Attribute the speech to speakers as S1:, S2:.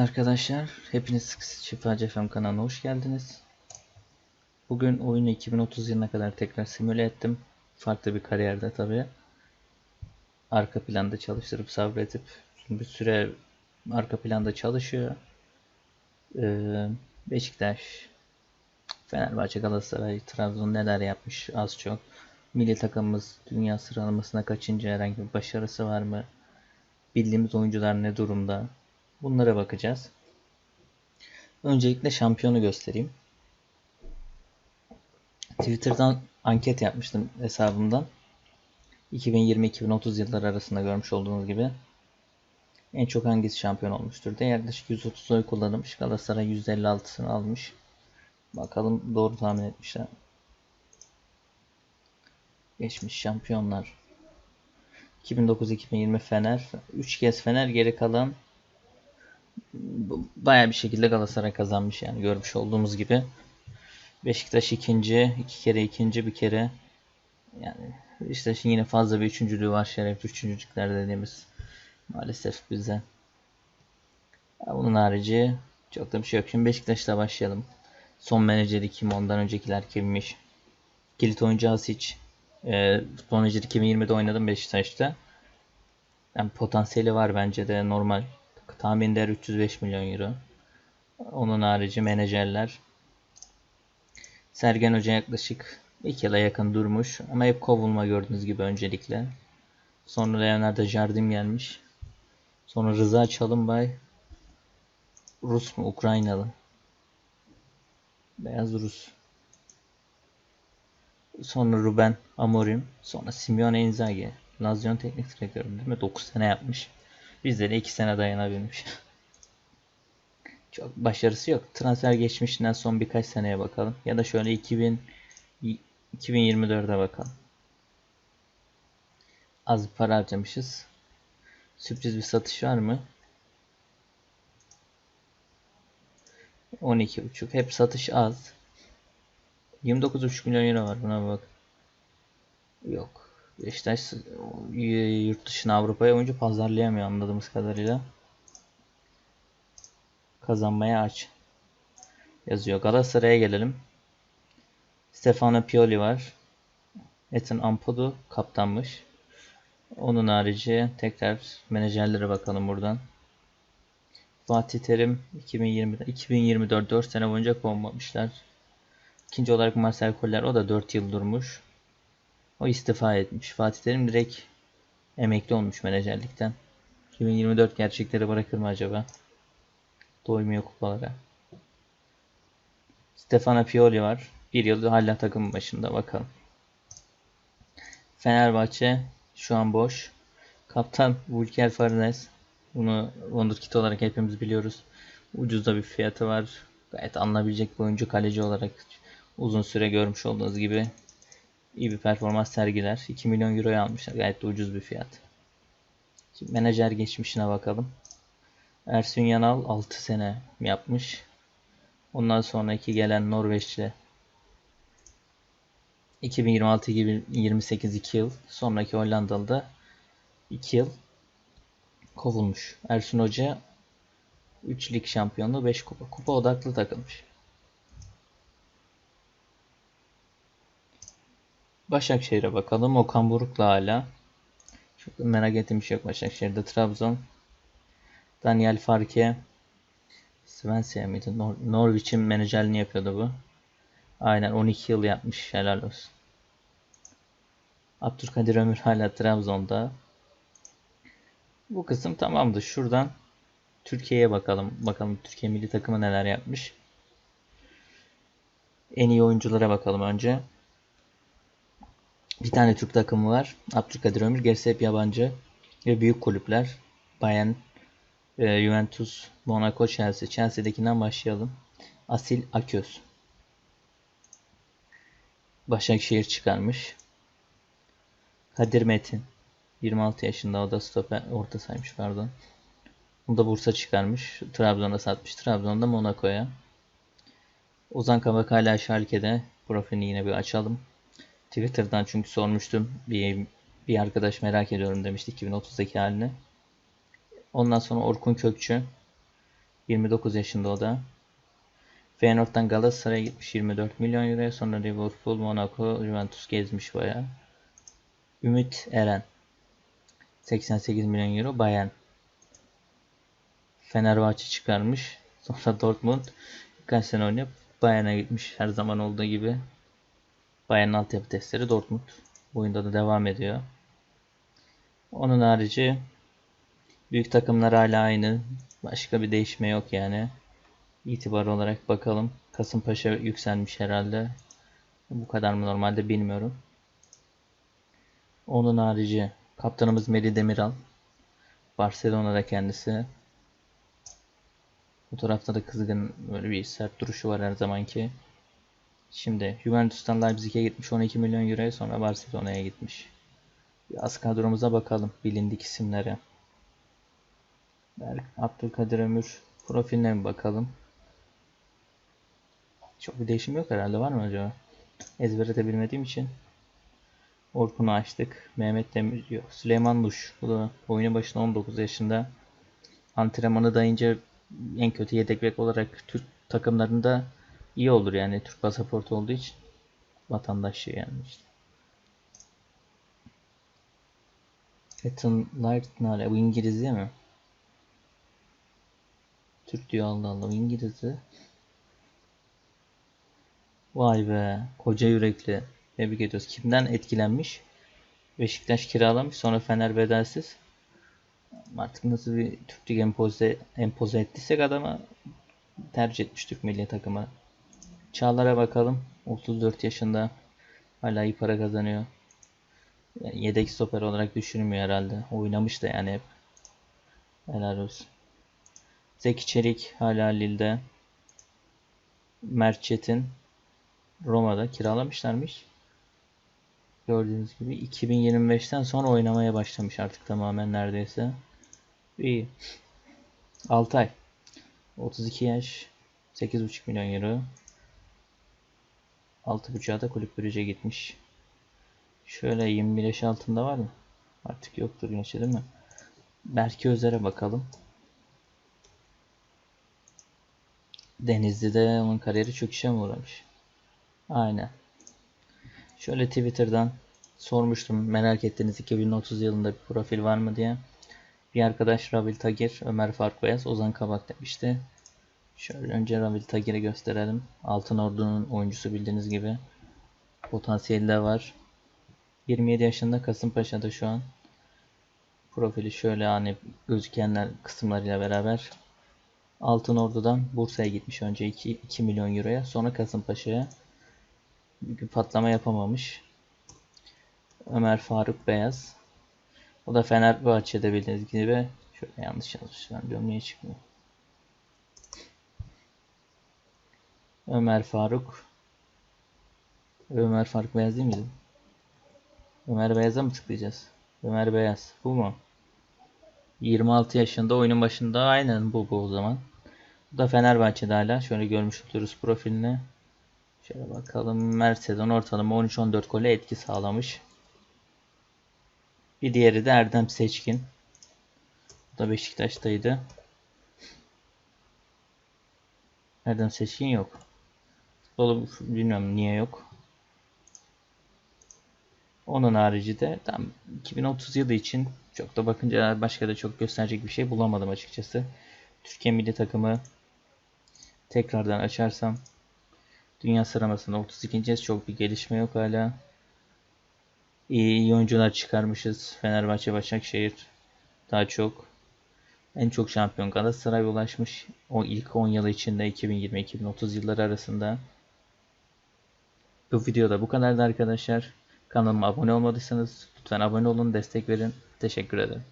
S1: arkadaşlar, hepiniz Şifacı FM kanalına hoş geldiniz. Bugün oyunu 2030 yılına kadar tekrar simüle ettim. Farklı bir kariyerde tabii. Arka planda çalıştırıp sabredip bir süre arka planda çalışıyor. Ee, Beşiktaş, Fenerbahçe, Galatasaray, Trabzon neler yapmış az çok. Milli takımımız dünya sıralamasına kaçıncı herhangi bir başarısı var mı? Bildiğimiz oyuncular ne durumda? Bunlara bakacağız. Öncelikle şampiyonu göstereyim. Twitter'dan anket yapmıştım hesabımdan. 2020-2030 yılları arasında görmüş olduğunuz gibi. En çok hangisi şampiyon olmuştur diye yaklaşık 130 oy kullanılmış. Galatasaray %56'sını almış. Bakalım doğru tahmin etmişler. Geçmiş şampiyonlar. 2009-2020 Fener. 3 kez Fener geri kalan baya bir şekilde Galatasaray kazanmış yani görmüş olduğumuz gibi. Beşiktaş ikinci, iki kere ikinci, bir kere yani Beşiktaş'ın yine fazla bir üçüncülüğü var şeref üçüncülükler dediğimiz maalesef bize. Bunun harici çok da bir şey yok. Şimdi Beşiktaş'la başlayalım. Son menajeri kim? Ondan öncekiler kimmiş? Kilit oyuncu Asic. E, futbol menajeri 2020'de oynadım Beşiktaş'ta. Yani potansiyeli var bence de normal. Tahmin değer 305 milyon euro. Onun harici menajerler. Sergen Hoca yaklaşık 2 yıla yakın durmuş ama hep kovulma gördüğünüz gibi öncelikle. Sonra Leonardo Jardim gelmiş. Sonra Rıza Çalınbay Rus mu Ukraynalı? Beyaz Rus. Sonra Ruben Amorim. Sonra Simeone Inzaghi. Lazio teknik direktörü değil mi? 9 sene yapmış. Bizde de 2 sene dayanabilmiş. Çok başarısı yok. Transfer geçmişinden son birkaç seneye bakalım. Ya da şöyle 2000 2024'e bakalım. Az bir para harcamışız. Sürpriz bir satış var mı? 12.5. Hep satış az. 29.5 milyon euro var buna bak. Yok. Beşiktaş yurt dışına Avrupa'ya oyuncu pazarlayamıyor anladığımız kadarıyla. Kazanmaya aç. Yazıyor. Galatasaray'a gelelim. Stefano Pioli var. Ethan Ampodu kaptanmış. Onun harici tekrar menajerlere bakalım buradan. Fatih Terim 2020'de 2024 4 sene boyunca kovmamışlar. İkinci olarak Marcel Koller o da 4 yıl durmuş. O istifa etmiş. Fatih Terim direkt emekli olmuş menajerlikten. 2024 gerçekleri bırakır mı acaba? Doymuyor kupalara. Stefano Pioli var. Bir yıl hala takım başında bakalım. Fenerbahçe şu an boş. Kaptan Vulker Farnes. Bunu Wonderkid olarak hepimiz biliyoruz. Ucuz da bir fiyatı var. Gayet alınabilecek bir oyuncu kaleci olarak uzun süre görmüş olduğunuz gibi iyi bir performans sergiler. 2 milyon euroya almışlar. Gayet de ucuz bir fiyat. Şimdi menajer geçmişine bakalım. Ersun Yanal 6 sene yapmış. Ondan sonraki gelen Norveçli 2026-2028 2 yıl. Sonraki Hollandalı da 2 yıl kovulmuş. Ersun Hoca 3 lig şampiyonluğu 5 kupa. Kupa odaklı takılmış. Başakşehir'e bakalım. Okan Buruk'la hala. Çok merak ettiğim bir şey yok Başakşehir'de. Trabzon. Daniel Farke. Swansea miydi? Nor Norwich'in menajerliğini yapıyordu bu. Aynen 12 yıl yapmış. Helal olsun. Abdülkadir Ömür hala Trabzon'da. Bu kısım tamamdı. Şuradan Türkiye'ye bakalım. Bakalım Türkiye milli takımı neler yapmış. En iyi oyunculara bakalım önce. Bir tane Türk takımı var. Abdülkadir Ömür. Gerisi hep yabancı. Ve büyük kulüpler. Bayern, e, Juventus, Monaco, Chelsea. Chelsea'dekinden başlayalım. Asil Aköz. Başakşehir çıkarmış. Kadir Metin. 26 yaşında o da stoper orta saymış pardon. Bunu da Bursa çıkarmış. Trabzon'da satmış. Trabzon'da Monaco'ya. Ozan Kabak hala Schalke'de. Profilini yine bir açalım. Twitter'dan çünkü sormuştum. Bir, bir arkadaş merak ediyorum demişti 2030'daki halini. Ondan sonra Orkun Kökçü. 29 yaşında o da. Feyenoord'dan Galatasaray'a gitmiş 24 milyon euroya. Sonra Liverpool, Monaco, Juventus gezmiş baya. Ümit Eren 88 milyon euro Bayern. Fenerbahçe çıkarmış. Sonra Dortmund birkaç sene oynayıp Bayern'e gitmiş her zaman olduğu gibi. Bayern'in altyapı testleri Dortmund. Bu oyunda da devam ediyor. Onun harici büyük takımlar hala aynı. Başka bir değişme yok yani. İtibar olarak bakalım. Kasımpaşa yükselmiş herhalde. Bu kadar mı normalde bilmiyorum. Onun harici kaptanımız Meri Demiral. Barcelona'da kendisi. Bu tarafta da kızgın böyle bir sert duruşu var her zamanki. Şimdi Juventus'tan Leipzig'e gitmiş 12 milyon euroya sonra Barcelona'ya gitmiş. Az kadromuza bakalım bilindik isimlere. Berk, Abdülkadir Ömür profiline bir bakalım. Çok bir değişim yok herhalde var mı acaba? Ezbere de bilmediğim için. Orkun'u açtık. Mehmet Demir yok. Süleyman Luş. Bu da oyunun başında 19 yaşında. Antrenmanı dayınca en kötü yedek bek olarak Türk takımlarında iyi olur yani Türk pasaportu olduğu için vatandaşı yani işte. Ethan Light ne Bu İngiliz değil mi? Türk diyor Allah Allah. İngiliz'i. Vay be. Koca yürekli. Tebrik ediyoruz. Kimden etkilenmiş? Beşiktaş kiralamış. Sonra Fener bedelsiz. Artık nasıl bir Türk Lig empoze, empoze ettiysek adama tercih etmiş Türk milli takımı. Çağlar'a bakalım. 34 yaşında. Hala iyi para kazanıyor. Yani yedek stoper olarak düşünülmüyor herhalde. Oynamış da yani hep. Helal olsun. Zeki Çelik hala Lille'de. Mert Çetin Roma'da kiralamışlarmış. Gördüğünüz gibi 2025'ten sonra oynamaya başlamış artık tamamen neredeyse. İyi. Altay. 32 yaş. 8,5 milyon euro. 6.5'a da kulüp bürüce gitmiş. Şöyle 21 yaş altında var mı? Artık yoktur yaşı değil mi? Berke Özer'e bakalım. Denizli'de onun kariyeri çöküşe mi uğramış? Aynen. Şöyle Twitter'dan sormuştum merak ettiniz 2030 yılında bir profil var mı diye. Bir arkadaş Rabil Tagir, Ömer Faruk Beyaz, Ozan Kabak demişti. Şöyle önce Rabil Tagir'i gösterelim. Altın Ordu'nun oyuncusu bildiğiniz gibi. Potansiyeli de var. 27 yaşında Kasımpaşa'da şu an. Profili şöyle hani gözükenler kısımlarıyla beraber. Altın Ordu'dan Bursa'ya gitmiş önce 2, 2 milyon euroya. Sonra Kasımpaşa'ya. Patlama yapamamış. Ömer Faruk Beyaz. O da Fenerbahçe'de bildiğiniz gibi. Şöyle yanlış yazmış. Ben diyorum niye çıkmıyor. Ömer Faruk. Ömer Faruk Beyaz değil miydi? Ömer Beyaz'a mı tıklayacağız? Ömer Beyaz. Bu mu? 26 yaşında oyunun başında aynen bu bu o zaman. Bu da Fenerbahçe'de hala. Şöyle görmüş oluruz profilini. Şöyle bakalım. Sezon ortalama 13-14 gole etki sağlamış. Bir diğeri de Erdem Seçkin. Bu da Beşiktaş'taydı. Erdem Seçkin yok. Dolu bilmiyorum niye yok. Onun harici de tam 2030 yılı için çok da bakınca başka da çok gösterecek bir şey bulamadım açıkçası. Türkiye milli takımı tekrardan açarsam dünya sıralamasında 32. çok bir gelişme yok hala. İyi, iyi oyuncular çıkarmışız. Fenerbahçe, Başakşehir daha çok. En çok şampiyon Galatasaray ulaşmış. O ilk 10 yıl içinde 2020-2030 yılları arasında. Bu videoda bu kadardı arkadaşlar. Kanalıma abone olmadıysanız lütfen abone olun, destek verin. Teşekkür ederim.